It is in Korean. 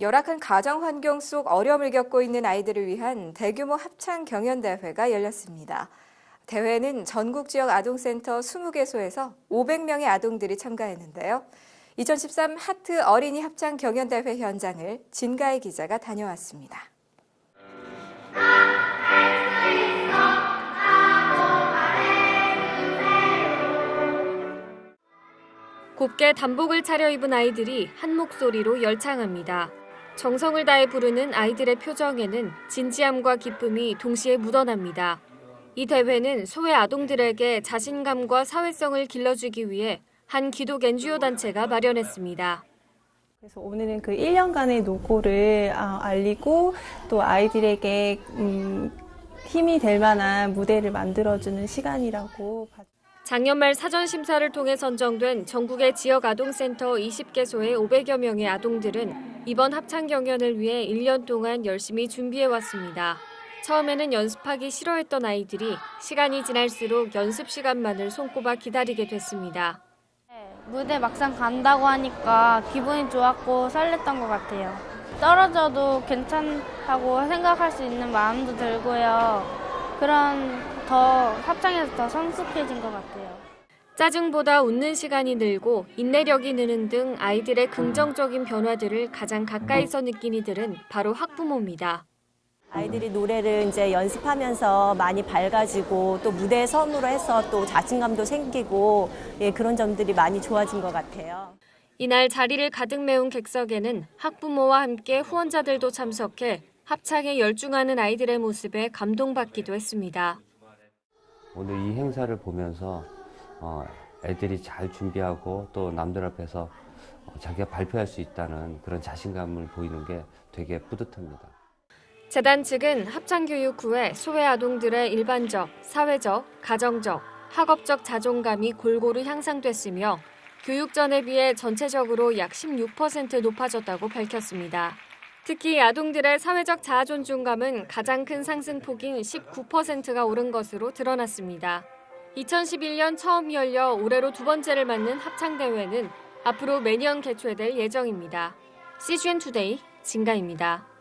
열악한 가정 환경 속 어려움을 겪고 있는 아이들을 위한 대규모 합창 경연 대회가 열렸습니다. 대회는 전국 지역 아동센터 20개소에서 500명의 아동들이 참가했는데요. 2013 하트 어린이 합창 경연 대회 현장을 진가희 기자가 다녀왔습니다. 곱게 단복을 차려입은 아이들이 한 목소리로 열창합니다. 정성을 다해 부르는 아이들의 표정에는 진지함과 기쁨이 동시에 묻어납니다. 이 대회는 소외 아동들에게 자신감과 사회성을 길러주기 위해 한 기독 NGO 단체가 마련했습니다. 그래서 오늘은 그 1년간의 노고를 아, 알리고 또 아이들에게 음, 힘이 될 만한 무대를 만들어주는 시간이라고 봐- 작년 말 사전 심사를 통해 선정된 전국의 지역 아동센터 20개소의 500여 명의 아동들은 이번 합창 경연을 위해 1년 동안 열심히 준비해 왔습니다. 처음에는 연습하기 싫어했던 아이들이 시간이 지날수록 연습 시간만을 손꼽아 기다리게 됐습니다. 무대 막상 간다고 하니까 기분이 좋았고 설렜던 것 같아요. 떨어져도 괜찮다고 생각할 수 있는 마음도 들고요. 그런 더 합창에서 더 성숙해진 것 같아요. 짜증보다 웃는 시간이 늘고 인내력이 느는 등 아이들의 긍정적인 변화들을 가장 가까이서 느낀 이들은 바로 학부모입니다. 아이들이 노래를 이제 연습하면서 많이 밝아지고 또 무대에 섬으로 해서 또 자신감도 생기고 예, 그런 점들이 많이 좋아진 것 같아요. 이날 자리를 가득 메운 객석에는 학부모와 함께 후원자들도 참석해 합창에 열중하는 아이들의 모습에 감동받기도 했습니다. 오늘 이 행사를 보면서 어, 애들이 잘 준비하고 또 남들 앞에서 어, 자기가 발표할 수 있다는 그런 자신감을 보이는 게 되게 뿌듯합니다. 재단 측은 합창 교육 후에 소외 아동들의 일반적, 사회적, 가정적, 학업적 자존감이 골고루 향상됐으며 교육 전에 비해 전체적으로 약 16% 높아졌다고 밝혔습니다. 특히 아동들의 사회적 자아 존중감은 가장 큰 상승폭인 19%가 오른 것으로 드러났습니다. 2011년 처음 열려 올해로 두 번째를 맞는 합창 대회는 앞으로 매년 개최될 예정입니다. CGN 투데이 진가입니다.